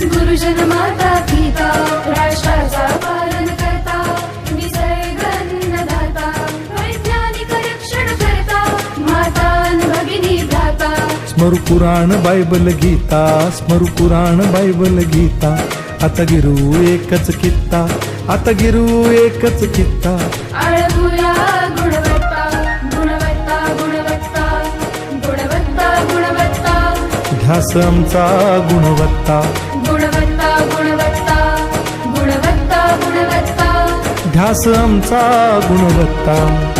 जनमाता पिता राष्ट्राचा पालन करता निसर्ग अन्नदाता वैज्ञानिक रक्षण करता माता अन भगिनी भ्राता. स्मरू पुराण बायबल गीता स्मरू पुराण बायबल गीता. आता गिरू एकच कित्ता आता गिरू एकच कित्ता. आळमुया गुणवत्ता गुणवत्ता गुणवत्ता गुणवत्ता गुणवत्ता. ध्यास आमचा गुणवत्ता गुणवत्ता. असं आमचा गुणवत्ता.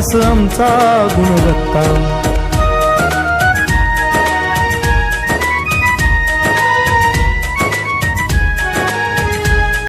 आमचा गुणवत्ता.